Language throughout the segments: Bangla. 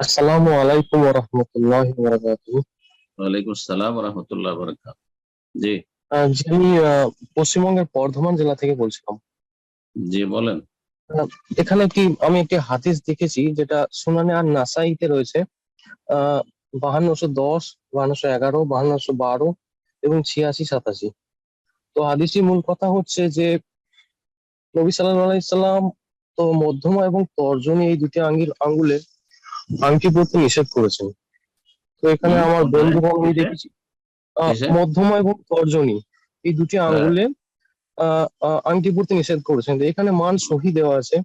আসসালামু আলাইকুম ওয়া রাহমাতুল্লাহি ওয়া বারাকাতুহু ওয়ালাইকুম আসসালাম রহমতুল্লাহ বরকাত জি। আমি পশ্চিমবঙ্গের বর্ধমান জেলা থেকে বলছিলাম। জি বলেন। এখানে কি আমি একটি হাদিস দেখেছি যেটা সুনানে আর নাসাইতে রয়েছে। আহ বাহান্নশো দশ বাহান্নশো এগারো বাহান্নশো বারো এবং ছিয়াশি সাতাশি। তো হাদিসটির মূল কথা হচ্ছে যে নবী সাল্লাল্লাহু সাল্লাম তো মধ্যমা এবং তর্জনী এই দুটি আঙ্গিল আঙ্গুলে আংটি পরতে নিষেধ করেছেন। তো এখানে আমার কোথায়? বন্ধুগণ দেখেছি। আহ, কিসে? মধ্যমা এবং তর্জনী এই দুটি হ্যাঁ। আঙ্গুলে আংটি পরতে নিষেধ করেছেন। তো এখানে মান সহি দেওয়া আছে।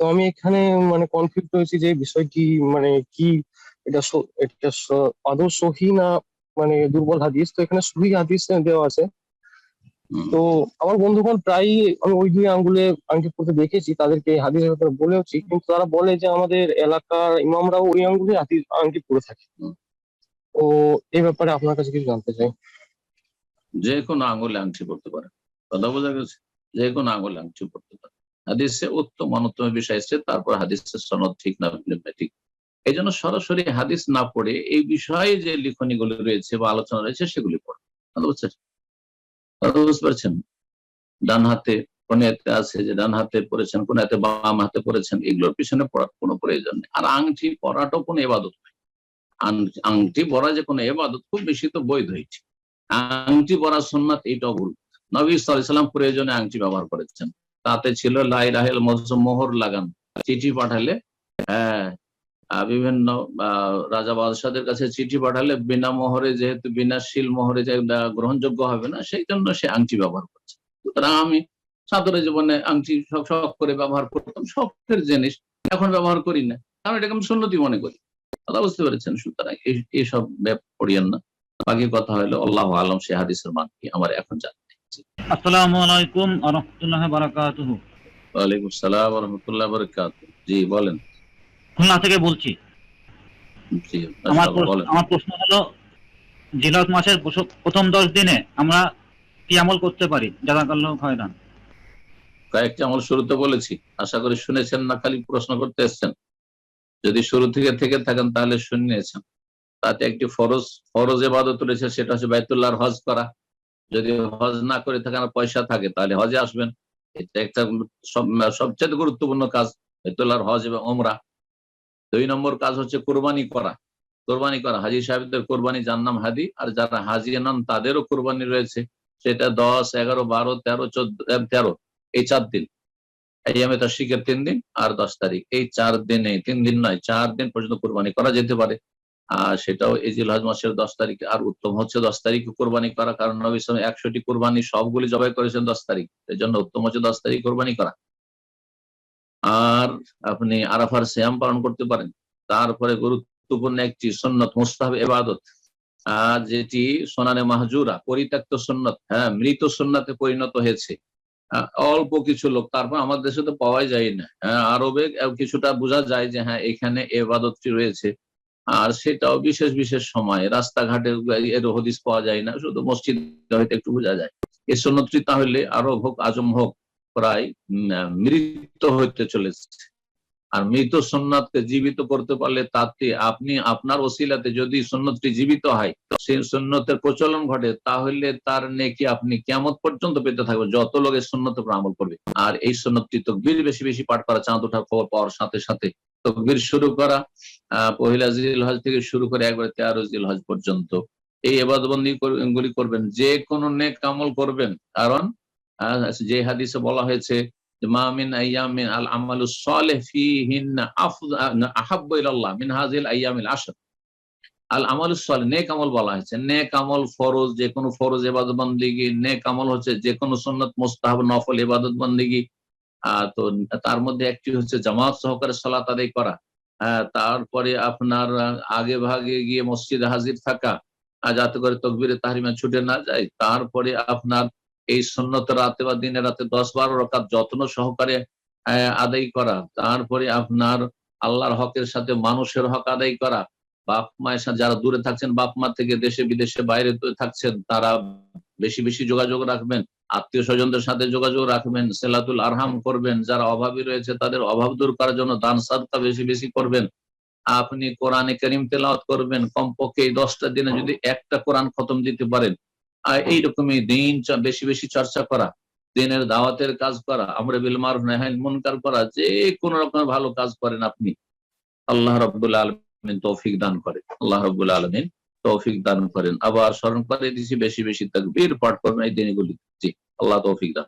তো আমি এখানে মানে কনফিউজ হয়েছি যে বিষয়টি মানে কি এটা এটা আদৌ সহি না মানে দুর্বল হাদিস? তো এখানে সহি হাদিস দেওয়া আছে। তো আমার বন্ধুগণ প্রায়ই আমি ওই দুই আঙ্গুলে আংটি পড়তে দেখেছি তাদেরকে এই হাদিসের ব্যাপারে বলেওছি। কিন্তু তারা বলে যে আমাদের এলাকার ইমামরাও ওই আঙ্গুলে হাদিস আংটি পরে থাকে। তো এই ব্যাপারে আপনার কাছে কিছু জানতে চাই। যে কোনো আঙুলে আংটি পড়তে পারে। কথা বোঝা গেছে? যে কোনো আঙুলে আংটি পড়তে পারে। হাদিসে উত্তম অনুত্তম বিষয় এসছে তারপর হাদিসের সনদ ঠিক না ঠিক। এই জন্য সরাসরি হাদিস না পড়ে এই বিষয়ে যে লিখনীগুলি রয়েছে বা আলোচনা রয়েছে সেগুলি পড়ে। কথা বুঝছেন? কথা বুঝতে পারছেন ডান হাতে কোন এতে আছে যে ডান হাতে পড়েছেন, কোন এতে বাম হাতে পড়েছেন, এগুলোর পিছনে পড়ার কোনো প্রয়োজন নেই। আর আংটি পরাটাও কোনো এবাদত নয়। আংটি পরা যে কোনো এবাদত খুব বেশি তো বৈধ হয়েছে। আংটি পরা সুন্নাত এইটাও ভুল। নবী সাল্লাম প্রয়োজনে আংটি ব্যবহার করেছেন। তাতে ছিল লাই রাহেল মোহর লাগান। চিঠি পাঠালে হ্যাঁ বিভিন্ন রাজা বাদশাদের কাছে চিঠি পাঠালে বিনা মোহরে যেহেতু বিনা শিল মোহরে যে গ্রহণযোগ্য হবে না সেই জন্য সে আংটি ব্যবহার করছে। সুতরাং আমি ছাত্র জীবনে আংটি সব শখ করে ব্যবহার করতাম শখের জিনিস এখন ব্যবহার করি না কারণ এটাকে আমি সুন্নতি মনে করি। কথা বুঝতে পেরেছেন? সুতরাং এই- এইসব ব্যাপ পড়িয়েন না। বাকি কথা হলো আল্লাহ আলম সে হাদিসের মান কি আমার এখন জানি আসসালামু আলাইকুম আরহামতুল্লাহ বারাকাতুহ। ওয়ালাইকুম সালাম রহমতুল্লাহ বরকাত জি বলেন। খুলনা থেকে বলছি। আমার প্রশ্ন- আমার প্রশ্ন হলো জিলাত মাসের প্রথম দশ দিনে আমরা কি আমল করতে পারি? যারা জাজাকাল্লাহ খয়রান। কয়েকটি আমল শুরুতে বলেছি। আশা করি শুনেছেন না খালি প্রশ্ন করতে এসছেন। যদি শুরু থেকে থেকে থাকেন তাহলে শুনিয়েছেন তাতে একটি ফরজ ফরজ এবাদত রয়েছে সেটা হচ্ছে বাইতুল্লাহর হজ করা। যদি হজ না করে থাকেন আর পয়সা থাকে তাহলে হজে আসবেন। এটা একটা সবচেয়ে গুরুত্বপূর্ণ কাজ বাইতুল্লাহর হজ এবং ওমরা দুই নম্বর কাজ হচ্ছে কোরবানি করা। কোরবানি করা। হাজি সাহেবদের কোরবানি যার নাম হাদি, আর যারা হাজি নন তাদেরও কোরবানি রয়েছে। সেটা দশ, এগারো, বারো, তেরো, চোদ্দ তেরো। এই চার দিন। এই আমি তার শিখের তিন দিন আর দশ তারিখ। এই চার দিনে, তিন দিন নয়, চার দিন পর্যন্ত কোরবানি করা যেতে পারে। আর সেটাও এই জিল মাসের দশ তারিখে। আর উত্তম হচ্ছে দশ তারিখে কোরবানি করা, কারণ নবী একশোটি কোরবানি সবগুলি জবাই করেছেন দশ তারিখ। এই জন্য উত্তম হচ্ছে দশ তারিখ কোরবানি করা। আর আপনি আরাফার শ্যাম পালন করতে পারেন। তারপরে গুরুত্বপূর্ণ একটি সন্ন্যত মুস্তাহাব এবাদত যেটি সোনানে মাহজুরা পরিত্যক্ত সন্ন্যত হ্যাঁ মৃত সন্ন্যতে পরিণত হয়েছে। অল্প কিছু লোক তারপর আমাদের দেশে তো পাওয়াই যায় না। হ্যাঁ, আরবে কিছুটা বোঝা যায় যে হ্যাঁ এখানে এবাদতটি রয়েছে। আর সেটাও বিশেষ বিশেষ সময়। রাস্তাঘাটে এর হদিস পাওয়া যায় না শুধু মসজিদ হয়তো একটু বোঝা যায়। এই সন্ন্যতটি তাহলে আরব হোক আজম হোক প্রায় মৃত হইতে চলেছে। আর মৃত সন্ন্যতকে জীবিত করতে পারলে তাতে আপনি আপনার ওসিলাতে যদি সন্ন্যতটি জীবিত হয় সেই সন্ন্যতের প্রচলন ঘটে, তাহলে তার নেকি আপনি কেমন পর্যন্ত পেতে থাকবেন, যত লোক এই সন্ন্যত উপর আমল করবে। আর এই সন্ন্যতটি তকবির বেশি বেশি পাঠ করা, চাঁদ ওঠার খবর পাওয়ার সাথে সাথে তকবির শুরু করা পহিলা জিল হজ থেকে শুরু করে একবারে তেরো জিল হজ পর্যন্ত। এই এবাদবন্দি গুলি করবেন, যে কোনো নেক আমল করবেন, কারণ যে হাদিসে বলা হয়েছে আহ তো তার মধ্যে একটি হচ্ছে জামাত সহকারে সালাত আদায় করা। তারপরে আপনার আগে ভাগে গিয়ে মসজিদে হাজির থাকা। যাতে করে তকবিরে তাহরিমা ছুটে না যায়। তারপরে আপনার এই সন্ন্যত রাতে বা দিনে রাতে দশ বারো রকাত যত্ন সহকারে আদায় করা। তারপরে আপনার আল্লাহর হকের সাথে মানুষের হক আদায় করা। বাপ মায়ের সাথে যারা দূরে থাকছেন, বাপ মা থেকে দেশে বিদেশে বাইরে থাকছেন, তারা বেশি বেশি যোগাযোগ রাখবেন, আত্মীয় স্বজনদের সাথে যোগাযোগ রাখবেন, সেলাতুল আরহাম করবেন, যারা অভাবী রয়েছে তাদের অভাব দূর করার জন্য দান সাদকা বেশি বেশি করবেন। আপনি কোরআনে করিম তেলাওয়াত করবেন, কমপক্ষে এই দশটা দিনে যদি একটা কোরআন খতম দিতে পারেন এইরকমই দিন বেশি বেশি চর্চা করা, দিনের দাওয়াতের কাজ করা, আমরা বিলমার নেহাইন মনকার করা, যে কোন রকমের ভালো কাজ করেন আপনি, আল্লাহ রব্বুল আলমিন তৌফিক দান করেন আল্লাহ রব্বুল আলমিন তৌফিক দান করেন। আবার স্মরণ করে দিছি, বেশি বেশি তাকবীর পাঠ করবেন এই দিনগুলি জি, আল্লাহ তৌফিক দান।